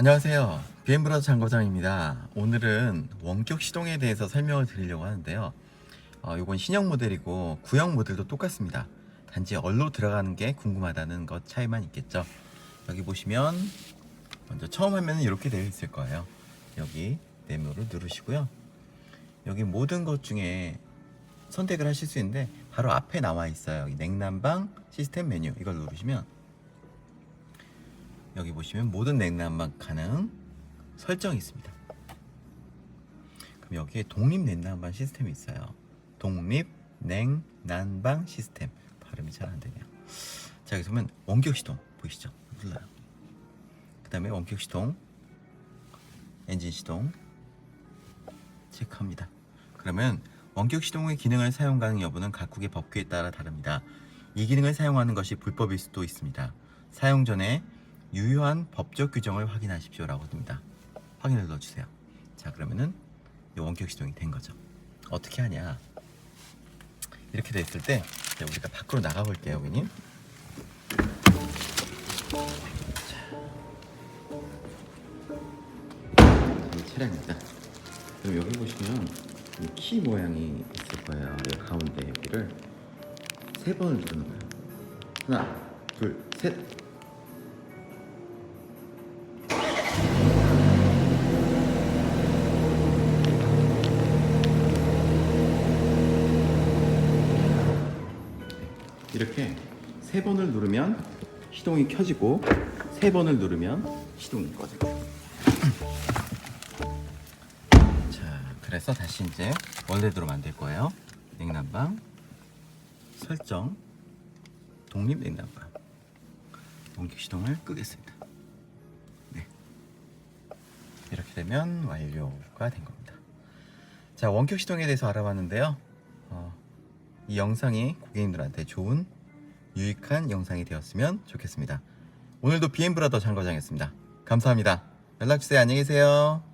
안녕하세요. 비엠브라더 장거장입니다. 오늘은 원격 시동에 대해서 설명을 드리려고 하는데요. 어, 이건 신형 모델이고 구형 모델도 똑같습니다. 단지 얼로 들어가는 게 궁금하다는 것 차이만 있겠죠. 여기 보시면 먼저 처음 화면은 이렇게 되어 있을 거예요. 여기 네모를 누르시고요. 여기 모든 것 중에 선택을 하실 수 있는데 바로 앞에 나와 있어요. 냉난방 시스템 메뉴 이걸 누르시면 여기 보시면 모든 냉난방 가능 설정이 있습니다. 그럼 여기에 독립 냉난방 시스템이 있어요. 독립 냉난방 시스템 발음이 잘 안 되네요. 자 여기서 보면 원격 시동 보이시죠? 눌러요. 그 다음에 원격 시동, 엔진 시동 체크합니다. 그러면 원격 시동의 기능을 사용 가능 여부는 각국의 법규에 따라 다릅니다. 이 기능을 사용하는 것이 불법일 수도 있습니다. 사용 전에 유효한 법적 규정을 확인하십시오라고 듭니다. 확인을 넣어주세요. 자 그러면은 이 원격 시동이 된 거죠. 어떻게 하냐? 이렇게 됐을 때 우리가 밖으로 나가 볼게요, 고객님. 차량입니다. 그럼 여기 보시면 이키 모양이 있을 거예요. 여기 가운데 여기를 세 번을 누르는 거예요. 하나, 둘, 셋. 이렇게 세 번을 누르면 시동이 켜지고 세 번을 누르면 시동이 꺼져요. 자, 그래서 다시 이제 원래대로 만들 거예요. 냉난방 설정 독립 냉난방 원격 시동을 끄겠습니다. 네. 이렇게 되면 완료가 된 겁니다. 자, 원격 시동에 대해서 알아봤는데요. 어, 이 영상이 고객님들한테 좋은 유익한 영상이 되었으면 좋겠습니다. 오늘도 BM 브라더 장거장이었습니다. 감사합니다. 연락 주세요. 안녕히 계세요.